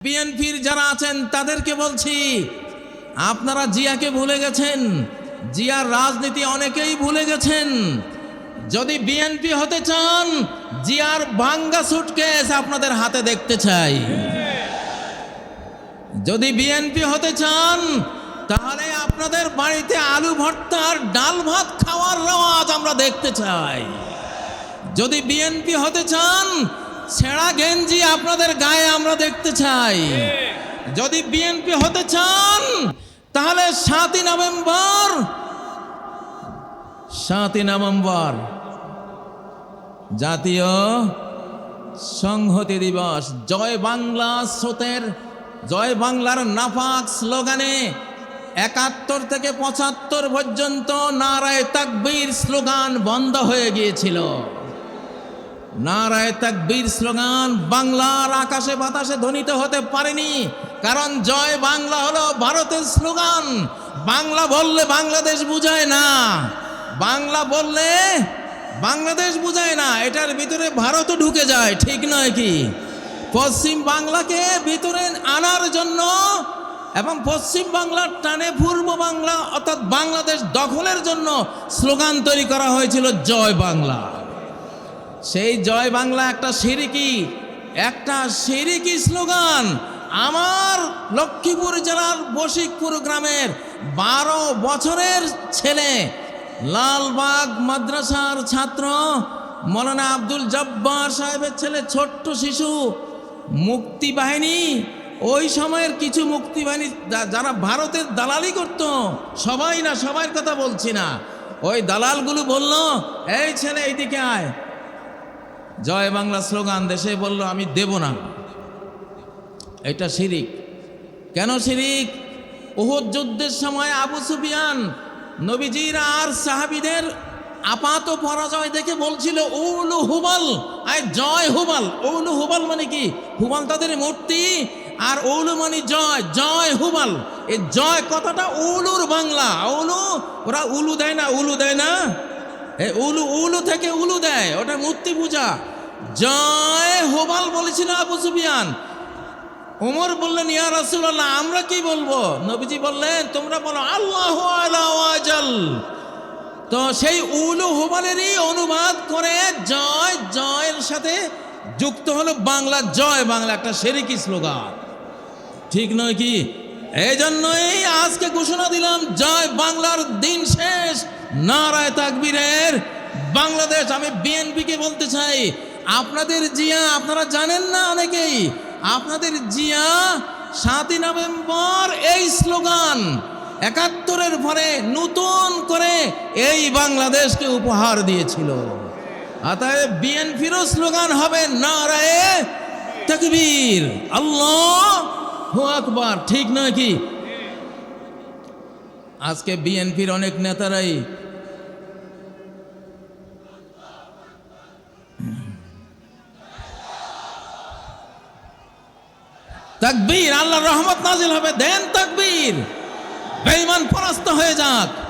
বিএনপির যারা আছেন, তাদেরকে বলছি, আপনারা জিয়াকে ভুলে গেছেন। জিয়ার রাজনীতি অনেকেই ভুলে গেছেন। যদি বিএনপি হতে চান, জিয়ার ভাঙ্গা সুটকেস আপনাদের হাতে দেখতে চাই। যদি বিএনপি হতে চান, তাহলে আপনাদের বাড়িতে আলু ভর্তা আর ডাল ভাত খাওয়ার রওয়াজ আমরা দেখতে চাই। যদি বিএনপি হতে চান ছেঁড়া গেঞ্জি আপনাদের গায়ে আমরা দেখতে চাই। যদি বিএনপি হতে চান, তাহলে সাতই নভেম্বর সাতই নভেম্বর জাতীয় সংহতি দিবস। জয় বাংলা স্রোতের, জয় বাংলার নাফাক স্লোগানে একাত্তর থেকে পঁচাত্তর পর্যন্ত নারায় তাকবীর স্লোগান বন্ধ হয়ে গিয়েছিল। নারায় তাকবীর স্লোগান, বাংলার আকাশে বাতাসে ধ্বনিত হতে পারেনি। কারণ জয় বাংলা হলো ভারতের স্লোগান। বাংলা বললে বাংলাদেশ বুঝায় না। বাংলা বললে বাংলাদেশ বুঝায় না। এটার ভিতরে ভারতও ঢুকে যায়, ঠিক নয় কি? পশ্চিম বাংলাকে ভিতরে আনার জন্য এবং পশ্চিম বাংলার টানে পূর্ব বাংলা অর্থাৎ বাংলাদেশ দখলের জন্য স্লোগান তৈরি করা হয়েছিল, জয় বাংলা। সেই জয় বাংলা, একটা সিরিকি একটা সিরিকি স্লোগান আমার লক্ষ্মীপুর জেলার বশিকপুর গ্রামের বারো বছরের ছেলে, লালবাগ মাদ্রাসার ছাত্র, মৌলানা আব্দুল জব্বার সাহেবের ছেলে, ছোট্ট শিশু, মুক্তি বাহিনী। ওই সময়ের কিছু মুক্তি বাহিনী যারা ভারতের দালালি করত, সবাই না সবার কথা বলছি না। ওই দালালগুলো বলল, এই ছেলে, এইদিকে আয়। জয় বাংলা স্লোগান, দেশে বলল, আমি দেব না। এটা শিরিক। কেন শিরিক? ওহদ যুদ্ধের সময় আবু সুফিয়ান নবীজির আর সাহাবিদের আপাত পরাজয় দেখে বলছিল, উলু হুবাল। আয়, জয় হুবাল। উলু হুবাল মানে কি? হুবাল তাদের মূর্তি, আর উলু মানে জয় জয় হুবাল। এই জয় কথাটা উলুর বাংলা। উলু, ওরা উলু দেয় না, উলু দেয় না। এ, উলু উলু থেকে উলু দেয়, ওটা মূর্তি পূজা। জয় হোবাল বলেছিল আবু সুফিয়ান। ওমর বললেন, ইয়া রাসূলুল্লাহ, আমরা কি বলব? নবীজি বললেন, তোমরা বলো, আল্লাহ আলা ওয়াজাল। তো সেই উলু হোবালেরই অনুবাদ করে জয়, জয়ের সাথে যুক্ত হলো বাংলা, জয় বাংলা, একটা সেরিকি স্লোগান। ঠিক নয় কি? এই জন্যই আজকে ঘোষণা দিলাম, জয় বাংলার দিন শেষ। নারায় তাকবীরের বাংলাদেশ, আমি বিএনপিকে বলতে চাই, আপনাদের জিয়া, আপনারা জানেন না অনেকেই, আপনাদের জিয়া সাতই নভেম্বর এই স্লোগান, একাত্তরের পরে নতুন করে এই বাংলাদেশকে উপহার দিয়েছিল। অতএব বিএনপিরও স্লোগান হবে নারায়ে তকবীর। আল্লাহ আকবার, ঠিক নয় কি? আজকে বিএনপির অনেক নেতারাই তাকবীর আল্লাহর রহমত নাজিল হবে দেন তাকবীর। বেঈমান পরাস্ত হয়ে যাক।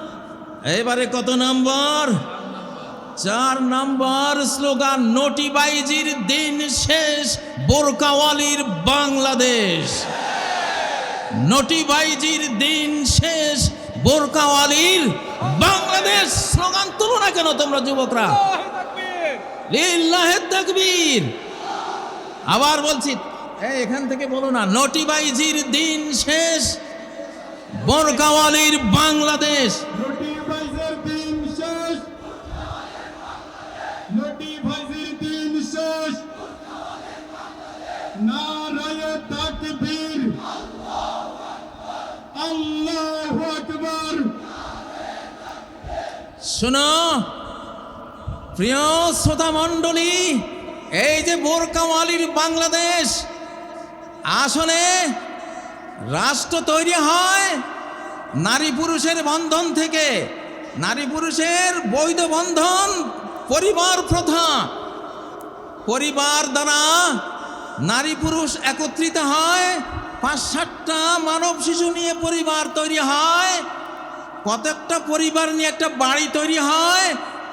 এইবারে কত নাম্বার? চার নাম্বার স্লোগান, নোটিবাইজির দিন শেষ, বোরকাওয়ালির বাংলাদেশ। নোটিবাইজির দিন শেষ, বোরকাওয়ালির বাংলাদেশ। স্লোগান তুলো না কেন তোমরা যুবকরা? আবার বলছি এখান থেকে বলো না, নোটিবাইজির দিন শেষ, বোরকাওয়ালির বাংলাদেশ। শোনো, প্রিয় শ্রোতা মণ্ডলী, এই যে বোরকাওয়ালির বাংলাদেশ, আসলে রাষ্ট্র তৈরি হয় নারী পুরুষের বন্ধন থেকে। নারী পুরুষের বৈধ বন্ধন পরিবার প্রথা। পরিবার দ্বারা নারী পুরুষ একত্রিত হয় পাঁচ সাতটা মানব শিশু নিয়ে পরিবার তৈরি হয় কতকটা পরিবার নিয়ে একটা বাড়ি তৈরি হয়,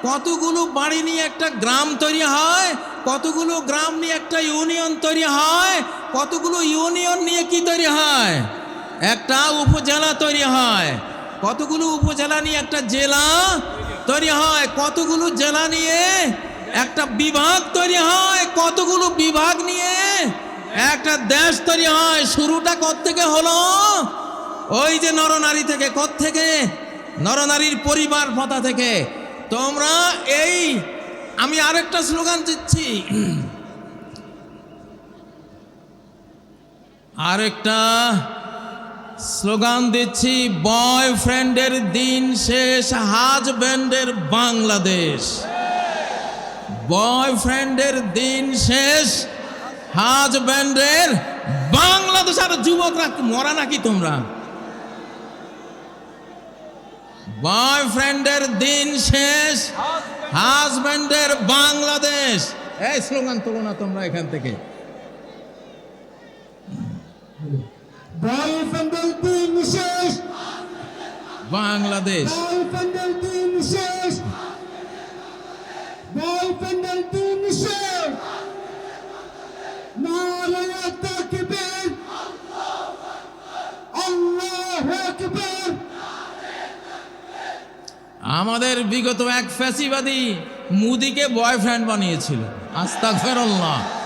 কতগুলো বাড়ি নিয়ে একটা গ্রাম তৈরি হয়, কতগুলো গ্রাম নিয়ে একটা ইউনিয়ন তৈরি হয়, কতগুলো ইউনিয়ন নিয়ে কি তৈরি হয়? একটা উপজেলা তৈরি হয়, কতগুলো উপজেলা নিয়ে একটা জেলা তৈরি হয়। কতগুলো জেলা নিয়ে? একটা বিভাগ তৈরি হয়, কতগুলো বিভাগ নিয়ে? একটা দেশ তৈরি হয়। শুরুটা থেকে হলো? ওই যে নরনারী থেকে থেকে নরনারীর পরিবার পথা থেকে। তোমরা এই, আমি আরেকটা স্লোগান দিচ্ছি। আরেকটা স্লোগান দিচ্ছি, বয়ফ্রেন্ডের দিন শেষ হাজব্যান্ডের বাংলাদেশ। বয়ফ্রেন্ডের দিন শেষ হাজব্যান্ডের বাংলাদেশ। আর যুবকরা মরা নাকি তোমরা? বয়ফ্রেন্ডের দিন শেষ হাজব্যান্ডের বাংলাদেশ। এই স্লোগান তোলো না তোমরা এখান থেকে বয়ফ্রেন্ডের দিন শেষ বাংলাদেশ বয়ফ্রেন্ডের দিন শেষ বয়ফ্রেন্ডের দিন শেষ নারায়ে তাকবীর আল্লাহু আকবার আমাদের বিগত এক ফ্যাসিবাদী মুদিকে বয়ফ্রেন্ড বানিয়েছিল। আস্তাক ফেরল্লাহ হ্যাঁ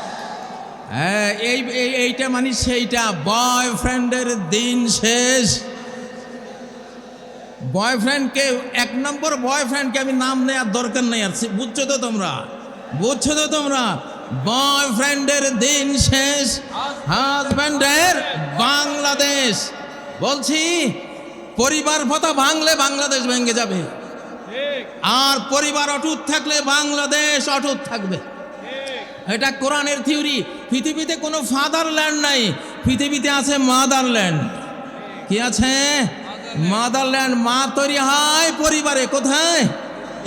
এই এই- এইটা মানে সেইটা। বয়ফ্রেন্ডের দিন শেষ। বয়ফ্রেন্ডকে এক নম্বর বয়ফ্রেন্ডকে আমি নাম নেওয়ার দরকার নেই আর বুঝছ তো তোমরা? বুঝছ তো তোমরা? বয়ফ্রেন্ডের দিন শেষ। হাজব্যান্ডের বাংলাদেশ। বলছি পরিবার পথা ভাঙলে বাংলাদেশ ভেঙে যাবে। আর পরিবার অটুট থাকলে বাংলাদেশ অটুট থাকবে। এটা কোরআনের থিওরি। পৃথিবীতে কোনো ফাদারল্যান্ড নাই। পৃথিবীতে আছে মাদারল্যান্ড। কি আছে? মাদারল্যান্ড। মা তৈরি হয় পরিবারে। কোথায়?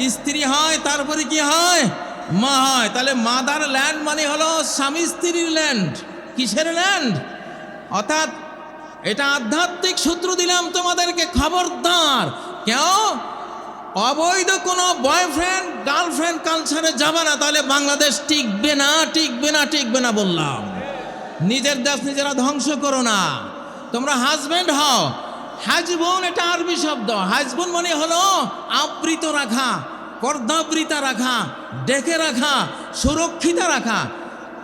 স্ত্রী হয়, তারপরে কি হয়? মা হয়। তাহলে মাদার ল্যান্ড মানে হলো স্বামী স্ত্রীর ল্যান্ড কিসের ল্যান্ড অর্থাৎ এটা আধ্যাত্মিক সূত্র দিলাম তোমাদেরকে, খবরদার। কেউ অবৈধ কোনো বয়ফ্রেন্ড গার্লফ্রেন্ড কালচারে যাবে না, তাহলে বাংলাদেশ টিকবে না টিকবে না টিকবে না বললাম। নিজের দেশ নিজেরা ধ্বংস করো না। তোমরা হাজব্যান্ড হও। হাজবোন এটা আরবি শব্দ। হাজবোন মানে হলো আবৃত রাখা পর্দাবৃতা রাখা, ডেকে রাখা, সুরক্ষিত রাখা।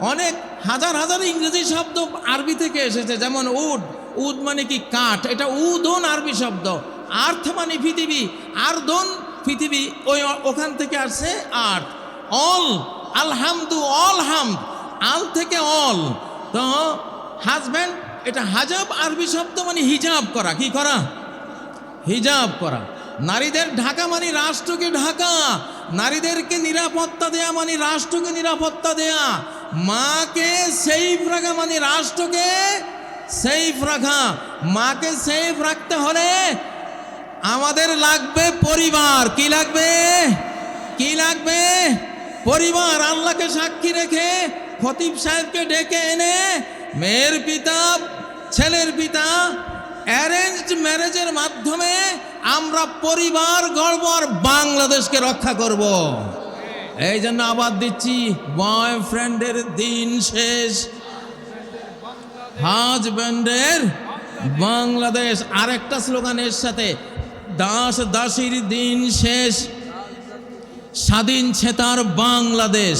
অনেক হাজার হাজার ইংরেজি শব্দ আরবি থেকে এসেছে, যেমন উড। উদ মানে কি কাঠ? এটা উদন আরবি শব্দ। আর্থ মানে পৃথিবী, আর্দন পৃথিবী, ওই ওখান থেকে আসছে আর্থ। অল, আলহামদু অল হামদ আল থেকে অল। তো হাজব্যান্ড, এটা হাজাব, আরবি শব্দ মানে হিজাব করা। কি করা? হিজাব করা। নারীদের ঢাকা মানে রাষ্ট্রকে ঢাকা। নারীদেরকে নিরাপত্তা দেয়া মানে রাষ্ট্রকে নিরাপত্তা দেয়া। মাকে সেফ রাখা মানে রাষ্ট্রকে সেফ রাখা। মাকে সেফ রাখতে হলে আমাদের লাগবে পরিবার। কি লাগবে? কি লাগবে? পরিবার। আল্লাহকে সাক্ষী রেখে খতিব সাহেবকে ডেকে এনে মেয়ের পিতা, ছেলের পিতা অ্যারেঞ্জ ম্যারেজের মাধ্যমে আমরা পরিবার গর্ব আর বাংলাদেশকে রক্ষা করব। এই জন্য আবার দিচ্ছি বয়ফ্রেন্ডের দিন শেষ। হাজব্যান্ডের বাংলাদেশ। আরেকটা স্লোগানের সাথে দাস দাসীর দিন শেষ, স্বাধীন ছেতার বাংলাদেশ।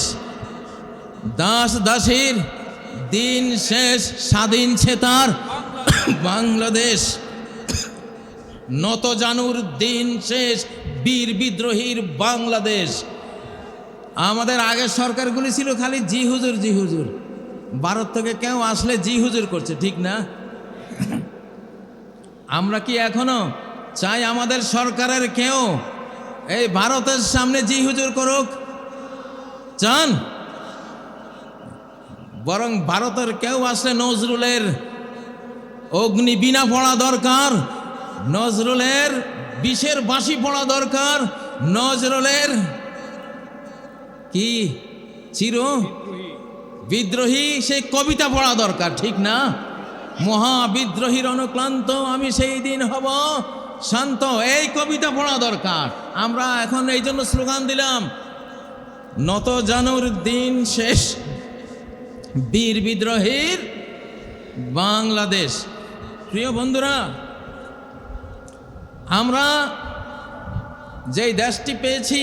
দাস দাসীর দিন শেষ, স্বাধীন ছেতার বাংলাদেশ। নত জানুর দিন শেষ, বীর বিদ্রোহীর বাংলাদেশ। আমাদের আগের সরকারগুলি ছিল খালি জি হুজুর জি হুজুর। ভারত থেকে কেউ আসলে জি হুজুর করছে, ঠিক না? আমরা কি এখনও চাই আমাদের সরকারের কেউ এই ভারতের সামনে জি হুজুর করুক। চান? বরং ভারতের কেউ আসলে নজরুলের অগ্নি বিনা পড়া দরকার, নজরুলের বিষের বাঁশি পড়া দরকার, নজরুলের কি চির বিদ্রোহী সেই কবিতা পড়া দরকার, ঠিক না? মহা বিদ্রোহীর অনুক্লান্ত আমি সেই দিন হব। শান্ত এই কবিতা পড়া দরকার। আমরা এখন এই জন্য স্লোগান দিলাম নত জানুর দিন শেষ বীর বিদ্রোহীর বাংলাদেশ। প্রিয় বন্ধুরা আমরা যেই দেশটি পেয়েছি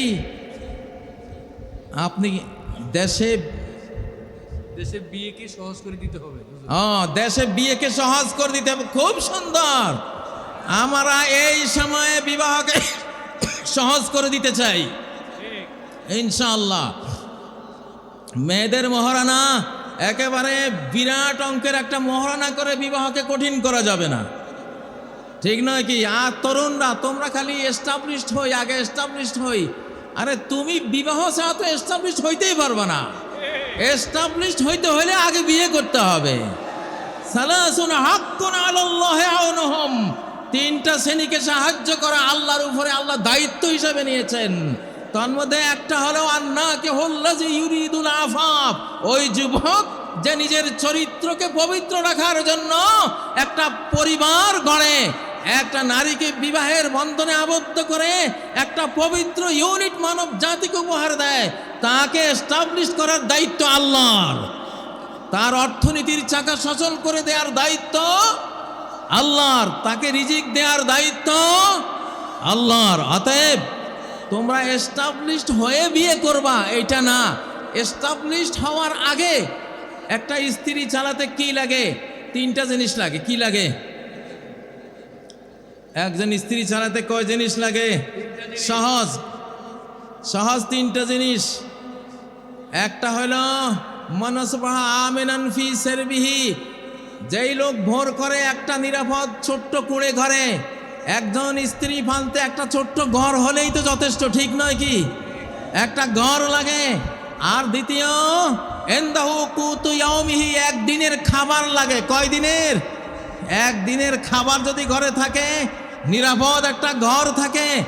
আপনি দেশে দেশে বিয়েকে সহজ করে দিতে হবে ও দেশে বিয়েকে সহজ করে দিতে হবে। খুব সুন্দর। আমরা এই সময়ে বিবাহকে সহজ করে দিতে চাই। ইনশাআল্লাহ। মেয়েদের মহারানা একেবারে বিরাট অঙ্কের একটা মহারানা করে বিবাহকে কঠিন করা যাবে না। ঠিক নয় কি? আর তরুণরা, তোমরা খালি এস্টাবলিশড হই, আগে এস্টাবলিশড হই। আরে তুমি বিবাহ ছাড়া তো এস্টাবলিশড হইতেই পারবে না। এস্টাবলিশড হইতে হলে আগে বিয়ে করতে হবে। সালাসুন হাক্কুন আলাল্লাহি আউনহুম তিনটা শ্রেণীকে সাহায্য করা আল্লাহর উপরে আল্লাহ দায়িত্ব হিসাবে নিয়েছেন। তার মধ্যে একটা হলো আন্না কে হল্লাজি ইউরিদুল আফাফ। ওই যুবক যে নিজের চরিত্রকে পবিত্র রাখার জন্য একটা পরিবার গড়ে, একটা নারীকে বিবাহের বন্ধনে আবদ্ধ করে, একটা পবিত্র ইউনিট মানব জাতিকে উপহার দেয়, তাকে এস্টাবলিশ করার দায়িত্ব আল্লাহর। তার অর্থনীতির চাকা সচল করে দেওয়ার দায়িত্ব আল্লাহর তাকে রিজিক দেওয়ার দায়িত্ব আল্লাহর। অতএব তোমরা এস্টাবলিশড হয়ে বিয়ে করবা এটা না। এস্টাবলিশড হওয়ার আগে একটা স্ত্রী চালাতে কি লাগে? তিনটা জিনিস লাগে, কি লাগে? একজন স্ত্রী চালাতে কয় জিনিস লাগে? সহজ। সহজ তিনটা জিনিস। একটা হলো, মনসবাহা আমেনান ফি সেরবিহি যেই লোক ভোর করে একটা নিরাপদ ছোট্ট কুড়ে ঘরে, একজন স্ত্রী ফালতে একটা ছোট্ট ঘর হলেই তো যথেষ্ট, ঠিক নয় কি? একটা ঘর লাগে। আর দ্বিতীয় একদিনের খাবার লাগে। কয় দিনের একদিনের খাবার যদি ঘরে থাকে, নিরাপদ একটা ঘর থাকে।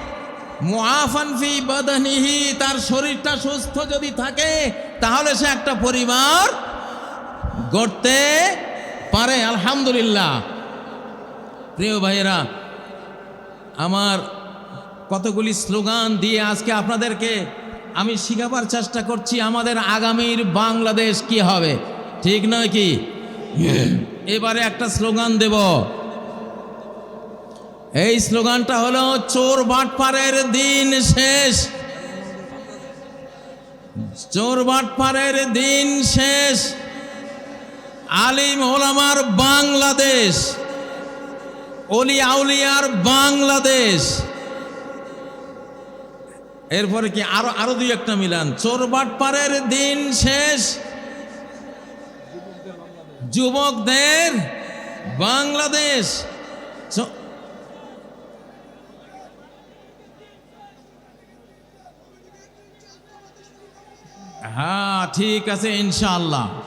তার শরীরটা সুস্থ যদি থাকে, তাহলে সে একটা পরিবার গড়তে পারে, আলহামদুলিল্লাহ। প্রিয় ভাইয়েরা, আমার কতগুলি স্লোগান দিয়ে আজকে আপনাদেরকে আমি শিখাবার চেষ্টা করছি, আমাদের আগামীর বাংলাদেশ কি হবে। ঠিক নয় কি? এবারে একটা স্লোগান দেব। এই স্লোগানটা হলো, চোর বাটপারের দিন শেষ। চোর বাটপারের দিন শেষ। আলিম ওলামার বাংলাদেশ, অলি আউলিয়ার বাংলাদেশ। এরপরে কি আরও আরও দুই একটা মিলান? চোর বাটপারের দিন শেষ। যুবকদের বাংলাদেশ। হ্যাঁ ঠিক আছে, ইনশাআল্লাহ।